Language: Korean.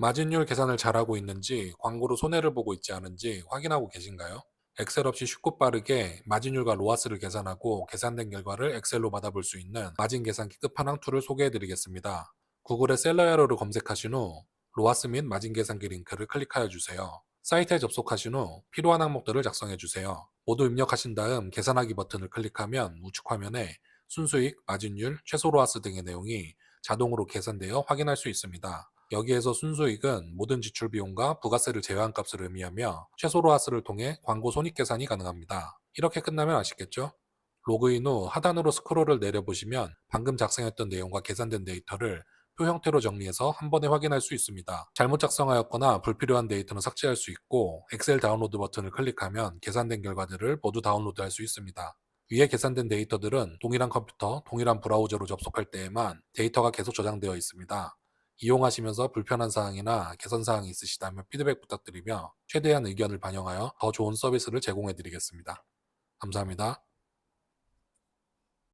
마진율 계산을 잘하고 있는지 광고로 손해를 보고 있지 않은지 확인하고 계신가요? 엑셀 없이 쉽고 빠르게 마진율과 로아스를 계산하고 계산된 결과를 엑셀로 받아볼 수 있는 마진 계산기 끝판왕 툴을 소개해 드리겠습니다. 구글에 셀러 에러를 검색하신 후 로아스 및 마진 계산기 링크를 클릭하여 주세요. 사이트에 접속하신 후 필요한 항목들을 작성해 주세요. 모두 입력하신 다음 계산하기 버튼을 클릭하면 우측 화면에 순수익, 마진율, 최소 로아스 등의 내용이 자동으로 계산되어 확인할 수 있습니다. 여기에서 순수익은 모든 지출 비용과 부가세를 제외한 값을 의미하며 최소 로아스를 통해 광고 손익 계산이 가능합니다. 이렇게 끝나면 아시겠죠? 로그인 후 하단으로 스크롤을 내려보시면 방금 작성했던 내용과 계산된 데이터를 표 형태로 정리해서 한 번에 확인할 수 있습니다. 잘못 작성하였거나 불필요한 데이터는 삭제할 수 있고 엑셀 다운로드 버튼을 클릭하면 계산된 결과들을 모두 다운로드할 수 있습니다. 위에 계산된 데이터들은 동일한 컴퓨터, 동일한 브라우저로 접속할 때에만 데이터가 계속 저장되어 있습니다. 이용하시면서 불편한 사항이나 개선 사항이 있으시다면 피드백 부탁드리며 최대한 의견을 반영하여 더 좋은 서비스를 제공해 드리겠습니다. 감사합니다.